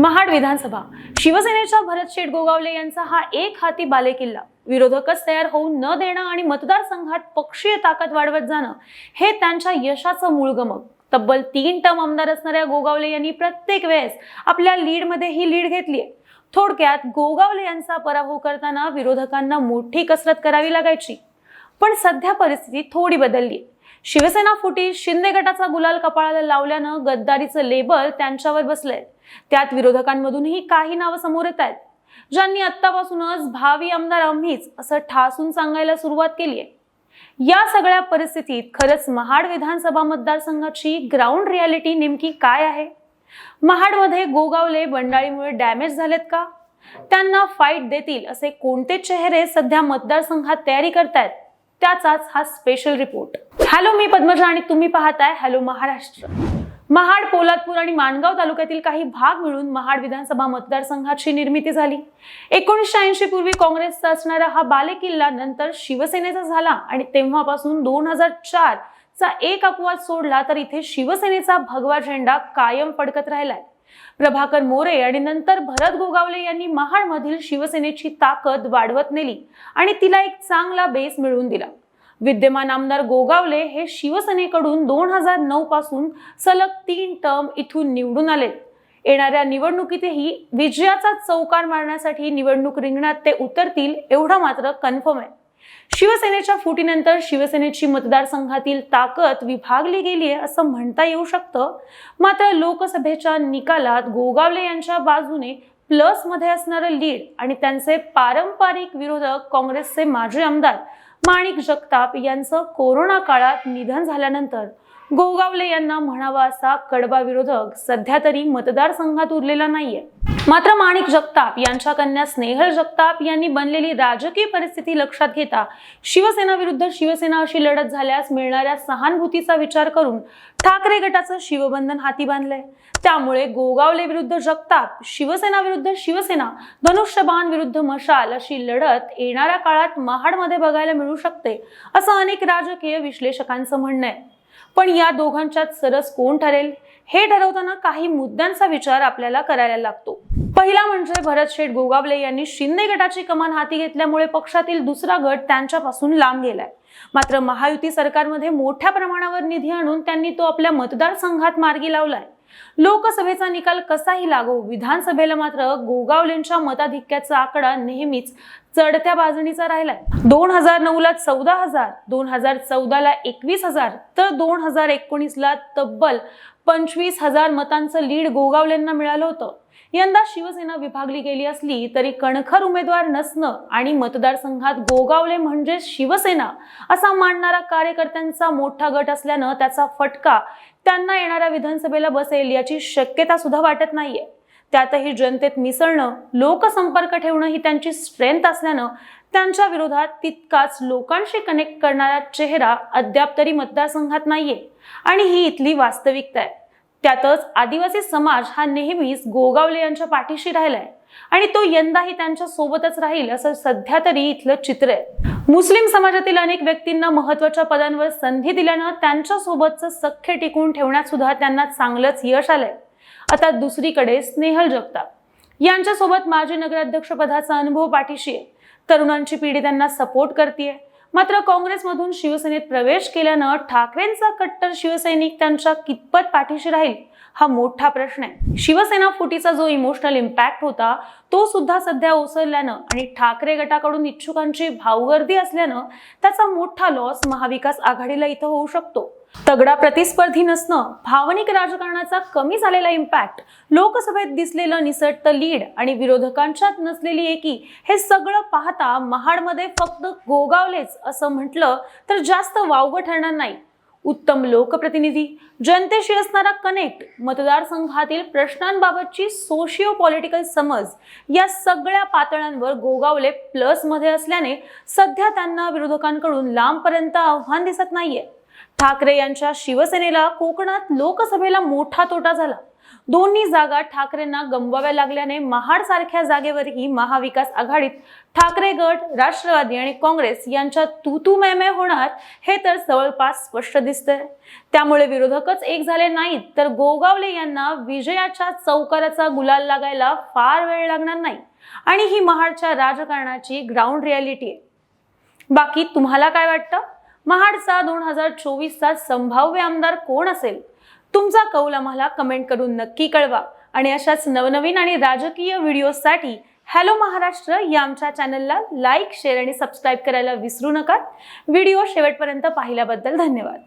महाड विधानसभा. शिवसेनेच्या भरत शेठ गोगावले यांचा हा एक हाती बालेकिल्ला. विरोधकच तयार होऊन न देणं आणि मतदारसंघात पक्षीय ताकद वाढवत जाणं हे त्यांच्या यशाचं मूळ गमक. तब्बल तीन टर्म आमदार असणाऱ्या गोगावले यांनी प्रत्येक वेळेस आपल्या लीडमध्ये ही लीड घेतली थोडक्यात गोगावले यांचा पराभव करताना विरोधकांना मोठी कसरत करावी लागायची. पण सध्या परिस्थिती थोडी बदलली आहे शिवसेना फुटी शिंदे गटाचा गुलाल कपाळाला लावल्यानं गद्दारीचं लेबल त्यांच्यावर बसलंय. त्यात विरोधकांमधूनही काही नावं समोर येत आहेत. ज्यांनी आत्तापासूनच भावी आमदार आम्हीच असं ठासून सांगायला सुरुवात केली आहे. या सगळ्या परिस्थितीत खरंच महाड विधानसभा मतदारसंघाची ग्राउंड रियालिटी नेमकी काय आहे? महाडमध्ये गोगावले बंडाळीमुळे डॅमेज झालेत का? त्यांना फाईट देतील असे कोणते चेहरे सध्या मतदारसंघात तयारी करतायत? त्याचाच हा स्पेशल रिपोर्ट हॅलो मी पद्मजा आणि तुम्ही पाहताय हॅलो महाराष्ट्र. महाड पोलादपूर आणि माणगाव तालुक्यातील काही भाग मिळून महाड विधानसभा मतदारसंघाची निर्मिती झाली. एकोणीसशे ऐंशी पूर्वी काँग्रेसचा असणारा हा बालेकिल्ला नंतर शिवसेनेचा झाला आणि तेव्हापासून दोन हजार चार चा एक अपवाद सोडला तर इथे शिवसेनेचा भगवा झेंडा कायम फडकत राहिलाय. प्रभाकर मोरे आणि नंतर भरत गोगावले यांनी महाडमधील शिवसेनेची ताकद वाढवत नेली आणि तिला एक चांगला बेस मिळवून दिला. विद्यमान आमदार गोगावले हे शिवसेनेकडून दोन हजार नऊ पासून सलग तीन टर्म इथून निवडून आले. येणाऱ्या निवडणुकीतही विजयाचा चौकार मारण्यासाठी निवडणूक रिंगणात ते उतरतील एवढं मात्र कन्फर्म आहे. शिवसेनेच्या फुटीनंतर शिवसेनेची मतदारसंघातील ताकद विभागली गेली आहे असं म्हणता येऊ शकतं. मात्र लोकसभेच्या निकालात गोगावले यांच्या बाजूने प्लसमध्ये असणारं लीड आणि त्यांचे पारंपरिक विरोधक काँग्रेसचे माजी आमदार माणिक जगताप यांचं कोरोना काळात निधन झाल्यानंतर गोगावले यांना म्हणावा असा कडबा विरोधक सध्या तरी मतदारसंघात उरलेला नाहीये. मात्र माणिक जगताप यांच्या कन्या स्नेहल जगताप यांनी बनलेली राजकीय परिस्थिती लक्षात घेता शिवसेना विरुद्ध शिवसेना अशी लढत झाल्यास मिळणाऱ्या सहानुभूतीचा विचार करून ठाकरे गटाचं शिवबंधन हाती बांधलंय. त्यामुळे गोगावले विरुद्ध जगताप शिवसेना विरुद्ध शिवसेना धनुष्यबाण विरुद्ध मशाल अशी लढत येणाऱ्या काळात महाडमध्ये बघायला मिळू शकते असं अनेक राजकीय विश्लेषकांचं म्हणणं आहे. पण या दोघांच्यात सरस कोण ठरेल? हे ठरवताना काही मुद्द्यांचा विचार आपल्याला करायला लागतो. पहिला म्हणजे भरत शेठ गोगावले यांनी शिंदे गटाची कमान हाती घेतल्यामुळे पक्षातील दुसरा गट त्यांच्यापासून लांब गेलाय. मात्र महायुती सरकारमध्ये मोठ्या प्रमाणावर निधी आणून त्यांनी तो आपल्या मतदारसंघात मार्गी लावलाय. लोकसभेचा निकाल कसाही लागो विधानसभेला मात्र गोगावलेंच्या मताधिक्याचा आकडा नेहमीच चढत्या बाजणीचा राहिलाय. दोन हजार नऊ ला चौदा हजार दोन हजार चौदा ला एकवीस हजार तर दोन हजार एकोणीस ला तब्बल पंचवीस हजार मतांचं लीड गोगावलेंना मिळालं होतं. यंदा शिवसेना विभागली गेली असली तरी कणखर उमेदवार नसणं आणि मतदारसंघात गोगावले म्हणजे शिवसेना असा मानणारा कार्यकर्त्यांचा मोठा गट असल्यानं त्याचा फटका त्यांना येणाऱ्या विधानसभेला बसेल याची शक्यता सुद्धा वाटत नाहीये. त्यातही जनतेत मिसळणं लोकसंपर्क ठेवणं ही त्यांची स्ट्रेंथ असल्यानं त्यांच्या विरोधात तितकाच लोकांशी कनेक्ट करणारा चेहरा अद्याप तरी मतदारसंघात नाहीये. आणि ही इथली वास्तविकता आहे. त्यातच आदिवासी समाज हा नेहमीच गोगावले यांच्या पाठीशी राहिलाय. आणि तो यंदाही त्यांच्या सोबतच राहील असं सध्या तरी इथलं चित्र आहे. मुस्लिम समाजातील अनेक व्यक्तींना महत्त्वाच्या पदांवर संधी दिल्यानं त्यांच्या सोबतचं सख्य टिकून ठेवण्यात सुद्धा त्यांना चांगलंच यश आलंय. आता दुसरीकडे स्नेहल जगताप. यांच्यासोबत माजी नगराध्यक्षपदाचा अनुभव पाठीशी आहे. तरुणांची पिढी त्यांना सपोर्ट करते मात्र काँग्रेसमधून शिवसेनेत प्रवेश केल्यानं ठाकरेंचा कट्टर शिवसैनिक त्यांच्या कितपत पाठीशी राहील हा मोठा प्रश्न आहे. शिवसेना फुटीचा जो इमोशनल इम्पॅक्ट होता तो सुद्धा सध्या ओसरल्यानं आणि ठाकरे गटाकडून इच्छुकांची भावगर्दी असल्यानं त्याचा मोठा लॉस महाविकास आघाडीला इथं होऊ शकतो. तगडा प्रतिस्पर्धी नसणं भावनिक राजकारणाचा कमी झालेला इम्पॅक्ट लोकसभेत दिसलेलं निसटतं लीड आणि विरोधकांच्यात नसलेली एकी हे सगळं पाहता महाडमध्ये फक्त गोगावलेच असं म्हटलं तर जास्त वावगं ठरणार नाही. उत्तम लोकप्रतिनिधी जनतेशी असणारा कनेक्ट मतदारसंघातील प्रश्नांबाबतची सोशिओ पॉलिटिकल समज या सगळ्या पातळ्यांवर गोगावले प्लसमध्ये असल्याने सध्या त्यांना विरोधकांकडून लांबपर्यंत आव्हान दिसत नाहीये. ठाकरे यांच्या शिवसेनेला कोकणात लोकसभेला मोठा तोटा झाला. दोन्ही जागा ठाकरेंना गमवाव्या लागल्याने महाड सारख्या जागेवरही महाविकास आघाडीत ठाकरे गट राष्ट्रवादी आणि काँग्रेस यांच्यात तू होणार हे तर जवळपास स्पष्ट दिसतंय. त्यामुळे विरोधकच एक झाले नाहीत तर गोगावले यांना विजयाच्या चौकाराचा गुलाल लागायला फार वेळ लागणार नाही. आणि ही महाडच्या राजकारणाची ग्राउंड रियालिटी आहे. बाकी तुम्हाला काय वाटतं? महाडचा दोन हजार चोवीसचा संभाव्य आमदार कोण असेल? तुमचा कौल आम्हाला कमेंट करून नक्की कळवा. आणि अशाच नवनवीन आणि राजकीय व्हिडिओसाठी हॅलो महाराष्ट्र या आमच्या चॅनलला लाईक शेअर आणि सबस्क्राईब करायला विसरू नका. व्हिडिओ शेवटपर्यंत पाहिल्याबद्दल धन्यवाद.